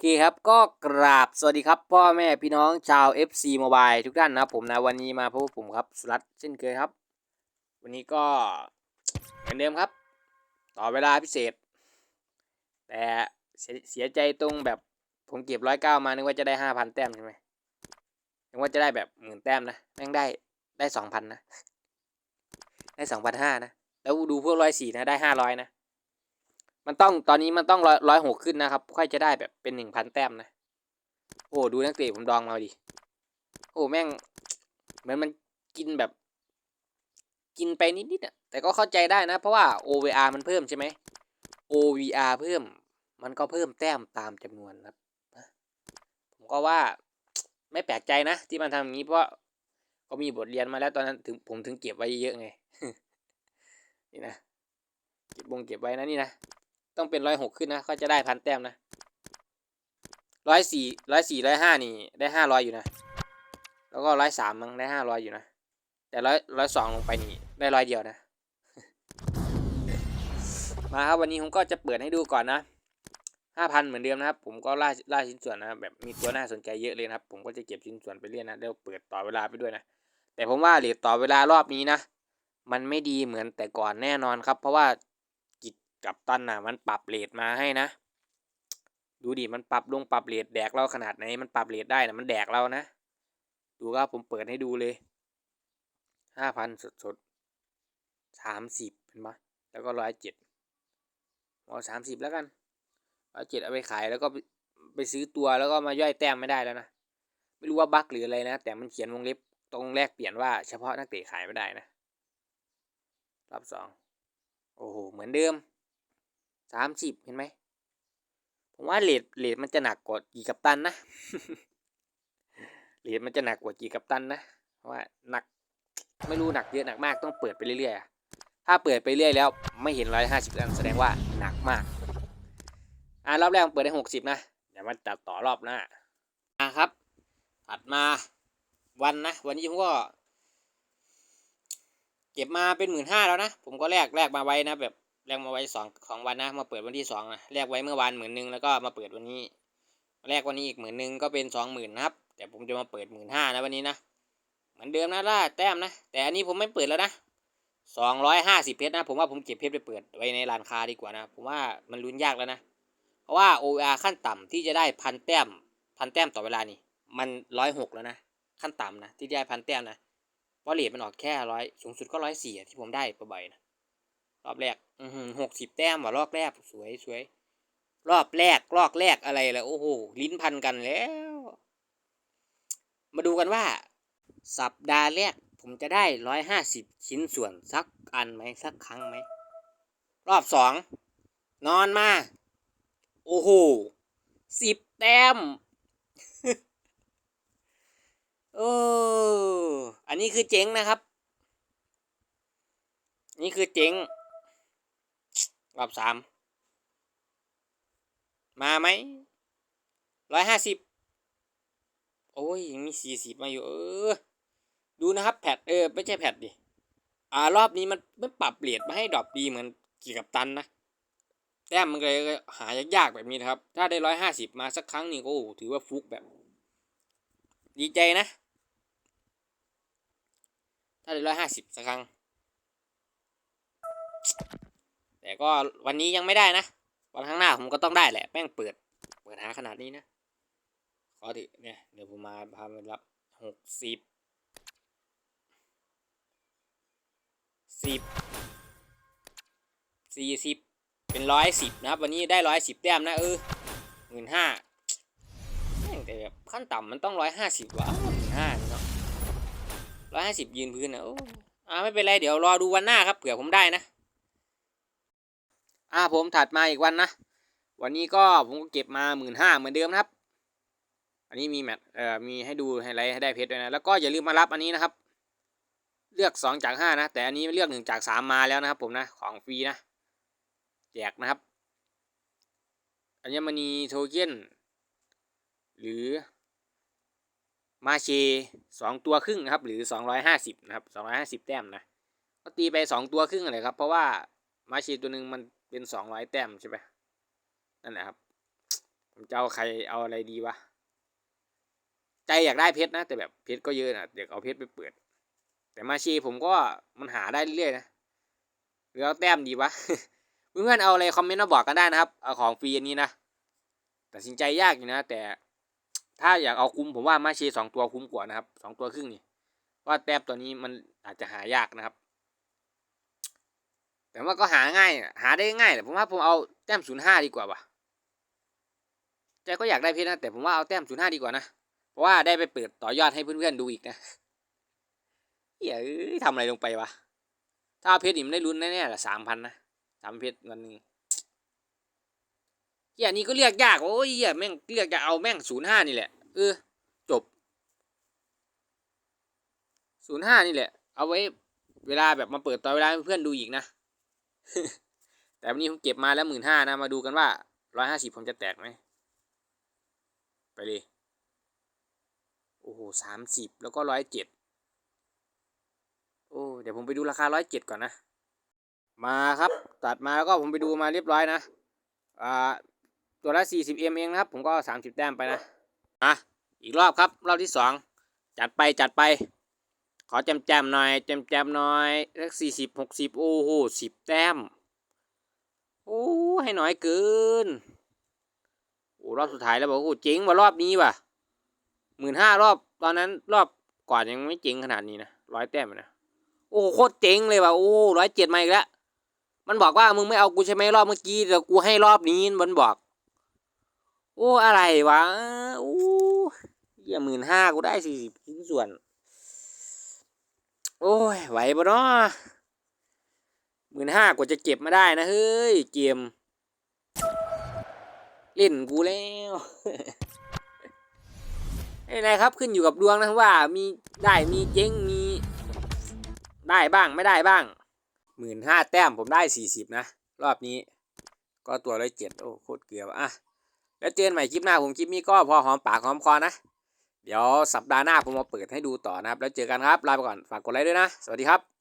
เคครับก็กราบสวัสดีครับ พ่อแม่พี่น้องชาว FC Mobile ทุกท่านนะครับผมนะวันนี้มาพบกับผมครับสุรัตน์เช่นเคยครับ วันนี้ก็เหมือนเดิมครับ ต่อเวลาพิเศษ แต่เสียเสียใจตรงแบบผมเก็บร้อยเก้ามานึกว่าจะได้ห้าพันแต้มใช่ไหมนึกว่าจะได้แบบหมื่นแต้มนะแม่งได้ได้สองพันนะ ได้สองพันห้านะ แล้วดูพวกร้อยสี่นะได้ห้าร้อยนะ มันต้องตอนนี้มันต้องร้อยร้อยหกขึ้นนะครับ ค่อยจะได้แบบเป็นหนึ่งพันแต้มนะ โอ้ดูนักเตะผมดองมาดิ โอ้แม่งเหมือนมันกินแบบ กินไปนิดๆอะแต่ก็เข้าใจได้นะ เพราะว่า OVR มันเพิ่มใช่ไหม OVR เพิ่ม มันก็เพิ่มแต้มตามจำนวนครับผมก็ว่าไม่แปลกใจนะ ที่มันทำอย่างนี้เพราะก็มีบทเรียนมาแล้วตอนนั้นถึงผมถึงเก็บไว้เยอะไง นี่นะเก็บบงเก็บไว้นะนี่นะ ต้องเป็นร้อยหกขึ้นนะเขาจะได้พันแต้มนะร้อยสี่ร้อยสี่ร้อยห้านี่ได้ห้าร้อยอยู่นะ แล้วก็ร้อยสามมั้งได้ห้าร้อยอยู่นะ แต่ร้อยร้อยสองลงไปนี่ได้ร้อยเดียวนะ มาครับวันนี้ผมก็จะเปิดให้ดูก่อนนะห้าพันเหมือนเดิมนะครับ ผมก็ล่าล่าชิ้นส่วนนะแบบมีตัวน่าสนใจเยอะเลยนะครับ ผมก็จะเก็บชิ้นส่วนไปเรื่อยนะเดี๋ยวเปิดต่อเวลาไปด้วยนะ แต่ผมว่าเหรียญต่อเวลารอบนี้นะ มันไม่ดีเหมือนแต่ก่อนแน่นอนครับ เพราะว่า กับตันน่ะมันปรับเลทมาให้นะ ดูดิมันปรับลงปรับเลทแดกเราขนาดไหนมันปรับเลทได้นะมันแดกเรานะ ดูครับผมเปิดให้ดูเลยห้าพันสดสดสามสิบเห็นปะแล้วก็ร้อยเจ็ดเอาสามสิบแล้วกันร้อยเจ็ดเอาไปขายแล้วก็ไปไปซื้อตัวแล้วก็มาย่อยแต้มไม่ได้แล้วนะไม่รู้ว่าบั๊กหรืออะไรนะ แต่มันเขียนวงเล็บตรงแรกเปลี่ยนว่าเฉพาะนักเตะขายไม่ได้นะรอบสองโอ้โห เหมือนเดิม สามสิบเห็นไหม ผมว่าเลดเลดมันจะหนักกว่ากีกัปตันนะเลดมันจะหนักกว่ากีกัปตันนะเพราะว่าหนักไม่รู้หนักเยอะหนักมากต้องเปิดไปเรื่อยๆ ถ้าเปิดไปเรื่อยแล้ว ไม่เห็นร้อยห้าสิบอันแสดงว่าหนักมาก อ่ารอบแรกเปิดได้หกสิบนะเดี๋ยวมาจัดต่อรอบหน้าอะครับ ถัดมาวันนะ วันนี้ผมก็ เก็บมาเป็นหมื่นห้าแล้วนะ ผมก็แลกแลกมาไว้นะแบบ แลกมาไว้สองสองวันนะ มาเปิดวันที่สองนะแลกไว้เมื่อวานหมื่นหนึ่งแล้วก็มาเปิดวันนี้ แลกวันนี้อีกหมื่นหนึ่งก็เป็นสองหมื่นนะครับ แต่ผมจะมาเปิดหมื่นห้านะวันนี้นะเหมือนเดิมนะล่าแต้มนะ แต่อันนี้ผมไม่เปิดแล้วนะสองร้อยห้าสิบเพชรนะ ผมว่าผมเก็บเพชรไปเปิดไว้ในร้านค้าดีกว่านะ ผมว่ามันลุ้นยากแล้วนะ เพราะว่า OR ขั้นต่ำที่จะได้พันแต้มพันแต้มต่อเวลานี่ มันร้อยหกแล้วนะ ขั้นต่ำนะ ที่ได้พันแต้มนะเพราะเลทมันออกแค่ร้อยสูงสุดก็ร้อยสี่ที่ผมได้ประบ่อยนะรอบแรก อืหกสิบแต้มว่ะรอบแรกสวยสวยรอบแรกรอบแรกอะไรล่ะโอ้โหลิ้นพันกันแล้ว มาดูกันว่า สัปดาห์แรกผมจะได้ร้อยห้าสิบชิ้นส่วนสักอันไหมสักครั้งไหมรอบสองนอนมา โอ้โหสิบแต้มโอ้อันนี้คือเจ๊งนะครับ นี่คือเจ๊ง รอบสามมาไหมร้อยห้าสิบโอ้ยยังมีสี่สิบมาอยู่เออ ดูนะครับแพทเออ ไม่ใช่แพทดิอ่ารอบนี้มันไม่ปรับเปลี่ยนมาให้ดรอปดีเหมือนกี่กับตันนะแต้มมันเลยหายากๆแบบนี้นะครับ ถ้าได้ร้อยห้าสิบมาสักครั้งนี่ก็โอ้ถือว่าฟุกแบบ ดีใจนะ ถ้าได้ร้อยห้าสิบสักครั้ง แต่ก็วันนี้ยังไม่ได้นะวันข้างหน้าผมก็ต้องได้แหละแม่งเปิด เปิดหาขนาดนี้นะขอถือเนี่ยเดี๋ยวผมมาพามารับหกสิบสิบสี่สิบเป็นร้อยสิบนะครับ วันนี้ได้ร้อยสิบแต้มนะเออหมื่นห้าแต่แบบขั้นต่ำมันต้องร้อยห้าสิบวะหมื่นห้าเนาะร้อยห้าสิบยืนพื้นนะโอ้อ่าไม่เป็นไรเดี๋ยวรอดูวันหน้าครับเผื่อผมได้นะ อ่าผมถัดมาอีกวันนะ วันนี้ก็ผมก็เก็บมาหมื่นห้าเหมือนเดิมนะครับ อันนี้มีแมทเอ่อมีให้ดูไฮไลท์ให้ได้เพชรด้วยนะ แล้วก็อย่าลืมมารับอันนี้นะครับ เลือกสองจากห้านะ แต่อันนี้เลือกหนึ่งจากสามมาแล้วนะครับ ผมนะของฟรีนะแจกนะครับ อัญมณีโทเค็นหรือมาเชสองตัวครึ่งนะครับ หรือสองร้อยห้าสิบนะครับสองร้อยห้าสิบแต้มนะก็ตีไปสองตัวครึ่งเลยครับ เพราะว่ามาเชตัวหนึ่งมัน เป็นสองร้อยแต้มใช่ไหมนั่นแหละครับ ผมจะเอาใครเอาอะไรดีวะ ใจอยากได้เพชรนะ แต่แบบเพชรก็เยอะนะเดี๋ยวเอาเพชรไปเปิด แต่มาชีผมก็มันหาได้เรื่อยๆนะหรือเอาแต้มดีวะ เพื่อนๆเอาอะไรคอมเมนต์มาบอกกันได้นะครับ เอาของฟรีอันนี้นะตัดสินใจยากอยู่นะ แต่ถ้าอยากเอาคุ้มผมว่ามาชีสองตัวคุ้มกว่านะครับสองตัวครึ่งนี่ว่าแต้มตัวนี้มันอาจจะหายากนะครับ แต่ว่าก็หาง่าย หาได้ง่ายแต่ผมว่าผมเอาแต้มศูนย์ห้าดีกว่าว่ะใจก็อยากได้เพชรนะแต่ผมว่าเอาแต้มศูนย์ห้าดีกว่านะ เพราะว่าได้ไปเปิดต่อยอดให้เพื่อนๆดูอีกนะเฮ้ยทำอะไรลงไปวะ ถ้าเอาเพชรนี่มันได้ลุ้นแน่ๆละสามพันนะสามเพชรวันนึงเฮียนี่ก็เรียกยากโอ้ยเฮียแม่งเรียกจะเอาแม่งศูนย์ห้านี่แหละเออจบศูนย์ห้านี่แหละ เอาไว้ เวลาแบบมาเปิดต่อเวลาให้เพื่อนดูอีกนะ แต่วันนี้ผมเก็บมาแล้วหมื่นห้านะ มาดูกันว่าร้อยห้าสิบผมจะแตกไหม ไปเลย โอ้โหสามสิบแล้วก็ร้อยเจ็ดโอ้ เดี๋ยวผมไปดูราคาร้อยเจ็ดก่อนนะ มาครับ ตัดมาแล้วก็ผมไปดูมาเรียบร้อยนะ อ่า ตัวละสี่สิบเอ็มเองนะครับ ผมก็สามสิบแต้มไปนะ อะ อีกรอบครับ รอบที่สอง จัดไปจัดไป ขอแจมแจมๆหน่อยแจมแจมๆหน่อยสักสี่สิบหกสิบโอ้โหสิบแต้ม โอ้ให้หน่อยเกิน โอ้รอบสุดท้ายแล้วบอกโอ้เจ๋งว่ารอบนี้ว่ะหมื่นห้ารอบตอนนั้นรอบก่อนยังไม่เจ๋งขนาดนี้นะร้อยแต้มนะโอ้โคตรเจ๋งเลยว่ะโอ้ร้อยเจ็ดมาอีกแล้วมันบอกว่ามึงไม่เอากูใช่ไหมรอบเมื่อกี้เดี๋ยวกูให้รอบนี้มันบอก โอ้อะไรวะโอ้เหี้ยหมื่นห้ากูได้สี่สิบชิ้นส่วน โอ้ย ไหวปะเนาะหมื่นห้ากว่าจะเก็บมาได้นะเฮ้ย เกม เล่นกูแล้วไม่เป็นไรครับขึ้นอยู่กับดวงนะว่ามีได้มีเจ๊งมี ได้บ้างไม่ได้บ้างหมื่นห้าแต้มผมได้สี่สิบนะ รอบนี้ ก็ตัวร้อยเจ็ดโอ้โคตรเกลือว่ะอะ แล้วเจอกันใหม่คลิปหน้าผมคลิปนี้ก็พอหอมปากหอมคอนะ เดี๋ยวสัปดาห์หน้าผมมาเปิดให้ดูต่อนะครับ แล้วเจอกันครับ ลาไปก่อน ฝากกดไลค์ด้วยนะ สวัสดีครับ